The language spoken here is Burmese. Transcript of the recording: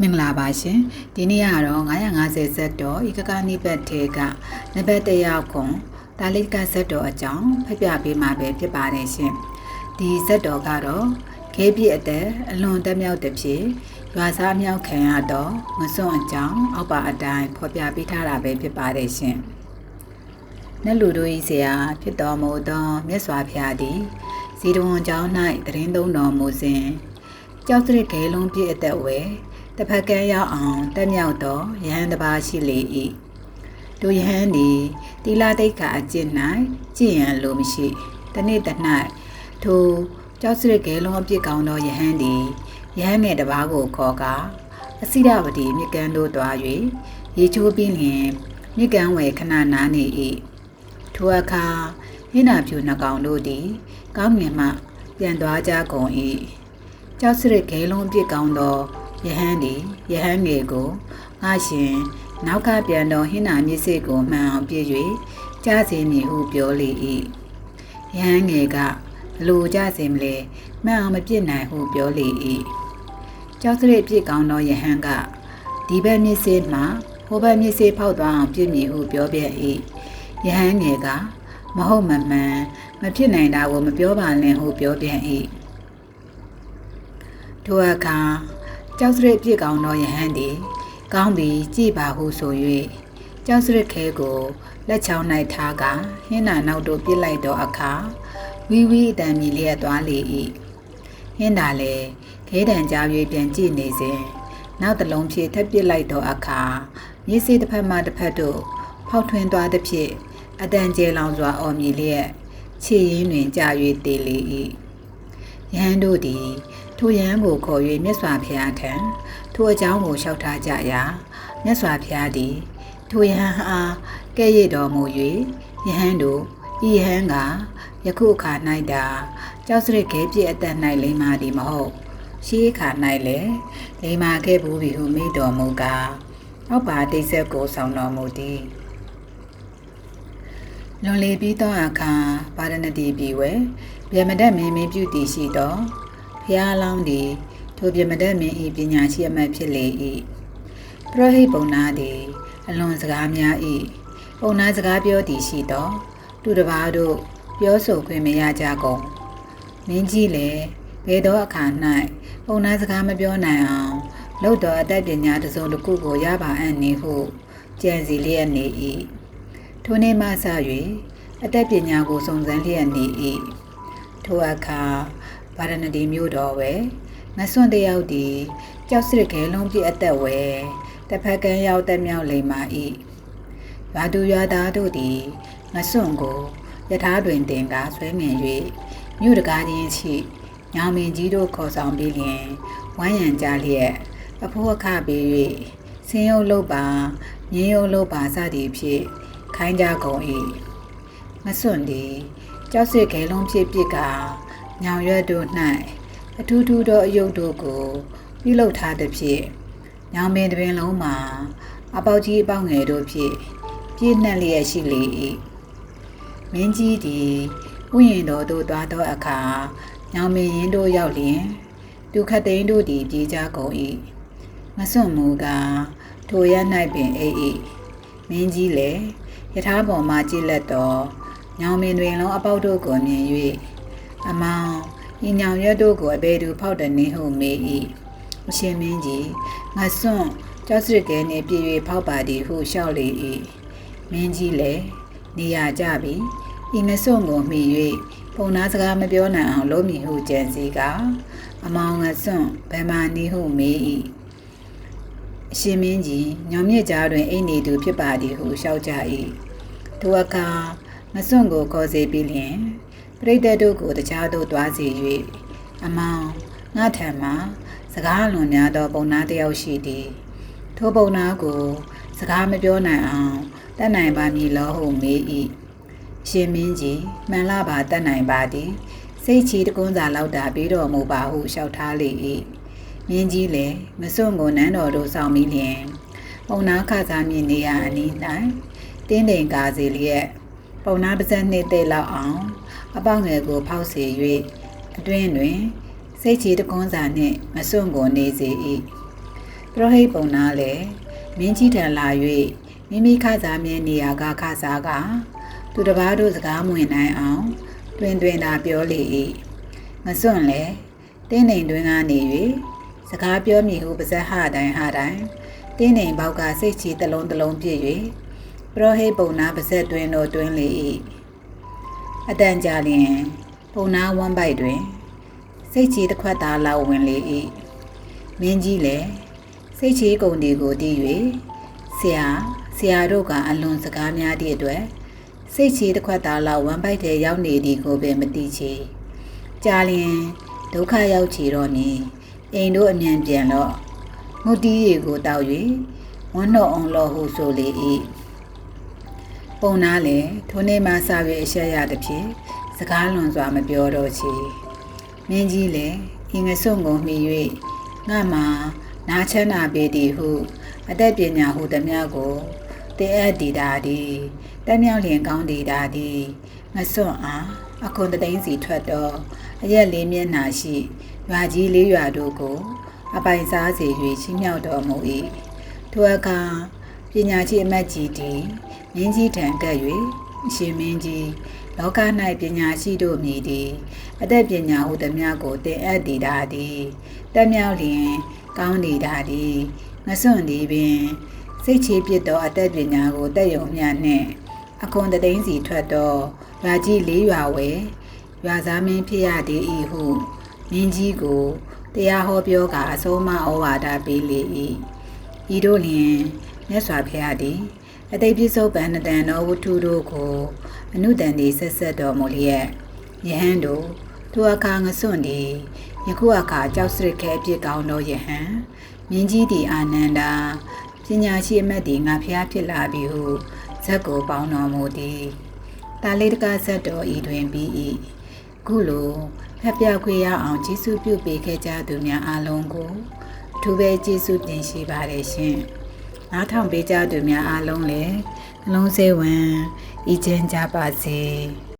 မင်္ဂလာပါရှင်ဒီနေ့ကတော့950ဇက်တော်ဧကကနိဘတ်ထေကနဘတ်တယောက်ခွန်တာလိကဇက်တော်အကြောင်းဖတ်ပြပေးမှာပဲဖြစ်ပါတယ်ရှင်ဒီဇက်တော်ကတော့ခဲပြည့်အသက်အလွန်တက်မြောက်တဲ့ဖြစ်ရွာစားမြောက်ခံရတော့ငစွန့်အကြောင်းအောက်ပါအတိုင်းဖော်ပြပေးထားတာပဲဖြစ်ပါတယ်ရှင်နတ်လူတို့ဤဆရာဖြစ်တော်မူသောမြတ်စွာဘုရားသည်ဇီတဝန်ကျောင်း၌တရင်သုံးတော်မူစဉ်ကြောက်စရစ်ခဲလုံးပြည့်အသက်ဝဲ တစ်ဖက်ကန်းရောက်အောင်တက်မြောက်သောယဟန်တစ်ပါးရှိလေ၏ဒုယဟန်သည်တိလာတိတ်ကအကျင့်၌ကြည်ရန်လိုမရှိတနေ့တ၌ထိုကြောက်စရစ်ကဲလုံးအပြစ်ကောင်းသောယဟန်သည်ယဟန်ငယ်တစ်ပါးကိုခေါ်ကာအစိရဝတီမြကန်းတို့တွား၍ရေချိုးပြီးလျင်မြကန်းဝယ်ခဏနားနေ၏ထိုအခါဟင်းနာဖြူနှကောင်တို့သည်ကောင်းငင်မှပြန်သွားကြကုန်၏ကြောက်စရစ်ကဲလုံးအပြစ်ကောင်းသော ယဟန်ဒီယဟန်ငယ်ကိုငါရှင်နောက်ကပြန်တော်ဟင်းနာမြစ်စစ်ကိုမှန်အောင်ပြည့်၍ကြားစေမည်ဟုပြောလေ၏ယဟန်ငယ်ကလူကြစေမလဲမှန်အောင်မပြစ်နိုင်ဟုပြောလေ၏ကျောက်စရိတ်ပြစ်ကောင်းသောယဟန်ကဒီဘက်မြစ်စစ်မှဟိုဘက်မြစ်စစ်ဖောက်သွားအောင်ပြစ်မည်ဟုပြောပြ၏ယဟန်ငယ်ကမဟုတ်မမှန်မဖြစ်နိုင်တာကိုမပြောပါနဲ့ဟုပြောပြန်၏ထိုအခါ ကြောက်စရစ်ပြစ်ကောင်းသောယဟန်သည်ကောင်းပြီးကြည်ပါဟုဆို၍ကြောက်စရစ်ခဲကိုလက်ချောင်း၌ထားကဟင်းနာနောက်တို့ပြစ်လိုက်သောအခါဝီဝီအတန်မြည်လျက်သွားလေ၏ဟင်းနာလည်းခဲတံကြား၍ပြန်ကြည့်နေစဉ်နောက်တစ်လုံးဖြင့်ထပ်ပစ်လိုက်သောအခါမြေစေးတစ်ဖက်မှတစ်ဖက်သို့ဖောက်ထွင်းသွားသည်ဖြင့်အတန်ကျဲလောင်စွာအော်မြည်လျက်ခြေရင်းတွင်ကြာ၍တည်လေ၏ယဟန်တို့သည် ထိုယဟန်ကိုခေါ်၍မြတ်စွာဘုရားထံထိုအကြောင်းကိုလျှောက်ထားကြရာမြတ်စွာဘုရားသည်ထိုယဟန်အားကဲ့ရဲ့တော်မူ၍ယဟန်တို့ဤယဟန်ကယခုအခါ၌တာကြောက်စရစ်ခဲပြည့်အသက်၌လိမ္မာသည်မဟုတ်ရှိခါ၌လည်းလိမ္မာခဲ့ဘူးပြီဟုမိတော်မူကားအောက်ပါတိတ်ဆက်ကိုဆောင်တော်မူသည်လွန်လေပြီးသောအခါပါရဏတိပြည်ဝဲဗျမဒတ်မင်းမင်းပြုတည်ရှိသော ဖျားလောင်းသည်ထိုပြမတတ်မင်း၏ပညာရှိအမတ်ဖြစ်လေ၏ပရောဟိတ်ပုံနာသည်အလွန်စကားများ၏ပုံနာစကားပြောသည်ရှိသောသူတစ်ပါးတို့ပြောဆိုခွင့်မရကြကုန်မင်းကြီးလည်းဘယ်သောအခါ၌ပုံနာစကားမပြောနိုင်အောင်လို့တော်အတတ်ပညာတစ်စုံတစ်ခုကိုရပါအံ့နေဟုကြံစီလျက်နေ၏ထိုနေ့မှစ၍အတတ်ပညာကိုစုံစမ်းလျက်နေ၏ထိုအခါ ဗာရဏတိမြို့တော်ဝဲငဆွန့်တယောက်ဒီကြောက်စရခဲလုံးပြည့်အသက်ဝဲတစ်ဖက်ကန်းရောက်တဲ့မြောက်လိမ္မာဤရွာသူရွာသားတို့သည်ငဆွန့်ကိုယထာတွင်တင်ကားဆွဲငင်၍မြို့တကားချင်းရှိညောင်မင်းကြီးတို့ခေါ်ဆောင်ပြီးလျင်ဝမ်းရံကြလျက်အဖိုးအခပေး၍ဆင်းရုပ်လုပ်ပါမြင်းရုပ်လုပ်ပါစသည်ဖြင့်ခိုင်းကြကုန်၏မစွန့်သည်ကြောက်စစ်ခဲလုံးဖြစ်ဖြစ်က ညောင်ရွက်တို့၌အထူးထူးသောအယုတ်တို့ကို ပြုလုပ်ထားသည်ဖြင့်ညောင်ပင်တပင်လုံးမှာ အပေါက်ကြီးအပေါက်ငယ်တို့ဖြင့်ပြည့်နှက်လျက်ရှိလေ၏မင်းကြီးသည်ဥယျာဉ်တော်သို့သွားသောအခါညောင်ပင်ရင်တို့ရောက်လျင်သူခတ်သိန်းတို့သည်ပြေးကြကုန်၏မစွန့်မူကားထိုရ၌ပင်အိပ်၏မင်းကြီးလည်းယထာပေါ်မှကြည့်လက်တော်ညောင်ပင်တွင်လုံးအပေါက်တို့ကိုမြင်၍ အမောင်ဤညောင်ရွက်တို့ကိုအဘယ်သူဖောက်တနေဟုမေး၏အရှင်မင်းကြီးငါစွန့်ကြောက်စရကဲနှင့်ပြည့်၍ဖောက်ပါသည်ဟုလျှောက်လေ၏မင်းကြီးလည်းနေရကြပြီဤမစွန့်ကိုမိ၍ပုံနာစကားမပြောနိုင်အောင်လုံးမိဟုကြံစည်ကအမောင်ငါစွန့်ဘယ်မှနေဟုမေး၏အရှင်မင်းကြီးညောင်မြစ်ကြားတွင်အိမ်နေသူဖြစ်ပါသည်ဟုလျှောက်ကြ၏ထိုအခါမစွန့်ကိုခေါ်စေပြီးလျင် ပရိသတ်တို့ကိုတခြားသို့တွားစေ၍အမောင်ငါထံမှာစကားလွန်များသောပုံနာတစ်ယောက်ရှိသည်ထိုပုံနာကိုစကားမပြောနိုင်အောင်တတ်နိုင်ပါမည်လောဟုမေး၏ရှင်မင်းကြီးမှန်လားပါတတ်နိုင်ပါသည်စိတ်ချီတကွန်းစာလောက်တာပြီးတော်မူပါဟုလျှောက်ထားလေ၏မင်းကြီးလည်းမစွန့်ကိုနန်းတော်တို့ဆောင်ပြီးလျင်ပုံနာခစားမြင်နေရအနီး၌တင်းတိမ်ကာစီလျက် ပုံနာပါဇက်နှစ်သိလောက်အောင် အပေါငယ်ကိုဖောက်စေ၍အတွင်းတွင် စိတ်ချီတကွန်းစာနှင့်မစွန့်ကိုနေစေ၏ပရောဟိတ်ပုံနာလည်းမင်းကြီးထံလာ၍မိမိခစားမြဲနေရာကခစားကသူတစ်ပါးတို့စကားမဝင်နိုင်အောင်တွင်တွင်သာပြောလေ၏မစွန့်လဲတင်းနေတွင်ကနေ၍စကားပြောမည်ဟုပါဇက်ဟတိုင်းဟတိုင်းတင်းနေဘောက်ကစိတ်ချီတစ်လုံးတစ်လုံးပြည့်၍ ပရောဟိတ်ပုံနာပါဇက်တွင်တို့တွင်လေ၏အတန်ကြာလျင်ပုံနာဝမ်းပိုက်တွင်စိတ်ချီတစ်ခွက်သားလောက်ဝင်လေ၏မင်းကြီးလည်းစိတ်ချီကုန်တွေကိုတည်၍ဆရာဆရာတို့ကအလွန်စကားများသည့်အတွက်စိတ်ချီတစ်ခွက်သားလောက်ဝမ်းပိုက်တဲ့ရောက်နေသည်ကိုပင်မသိချေကြာလျင်ဒုက္ခရောက်ချေတော့မည်အိမ်တို့အမြန်ပြန်တော့ငုတ်တီးရီကိုတောက်၍ဝမ်းတော်အောင်လောဟုဆိုလေ၏ ပုံနာလေထိုနေ့မှစ၍အဆက်ရသည်ဖြင့်စကားလွန်စွာမပြောတော့ချေမင်းကြီးလည်းဤငဆုံကိုမှီ၍ငါမှာနာချမ်းသာပေသည်ဟု အသက်ပညာဟုသမျှကိုတင်းအပ်တည်တာသည်တက်မြောက်လျင်ကောင်းတည်တာသည်ငဆွန့်အားအခွန်တသိန်းစီထွက်တော့အရက်လေးမျက်နှာရှိရွာကြီးလေးရွာတို့ကို အပိုင်စားစေ၍ချင်းမြောက်တော်မူ၏ထိုအခါ ပညာရှိအမတ်ကြီးသည်မင်းကြီးထံတက်၍အရှင်မင်းကြီးလောက၌ပညာရှိတို့မြည်သည်အသက်ပညာဟုသမျှကိုတင်အပ်တည်တာသည်တက်မြောက်လျင် ကောင်းတည်တာသည်မစွန့်သည်ပင်စိတ်ချေပြစ်သောအသက်ပညာကိုတက်ယုံမျှနှင့်အခွန်တသိန်းစီထွက်သောရွာကြီးလေးရွာဝဲရွာသားမင်းဖြစ်ရသည်ဤဟုမင်းကြီးကိုတရားဟောပြောကအဆုံးမဩဝါဒပေးလေ၏ဤတို့လျင် မြတ်စွာဘုရားသည်အတိတ်ပြစ္ဆုတ်ပန်တန်သောဝတ္ထုတို့ကို အနုတန်သည်ဆက်ဆက်တော်မူလျက်ယဟန်တို့ထိုအခါငစွန့်သည်ယခုအခါကြောက်စရခဲအဖြစ်ကောင်းသောယဟန်မြင်းကြီးသည်အာနန္ဒာပညာရှိအမတ်သည်ငါဖျားဖြစ်လာပြီဟုဇက်ကိုပေါင်းတော်မူသည်တာလေးတကဇက်တော်ဤတွင်ပြီး၏ခုလိုဖျက်ပြခွေရအောင်ကျေးဇူးပြုပေးခဲ့ကြသူများအားလုံးကိုအထူးပဲကျေးဇူးတင်ရှိပါတယ်ရှင် နားထောင်ပေးကြသူများအားလုံးလည်းနှလုံးစိတ်ဝင်ဤချင်းကြပါစေ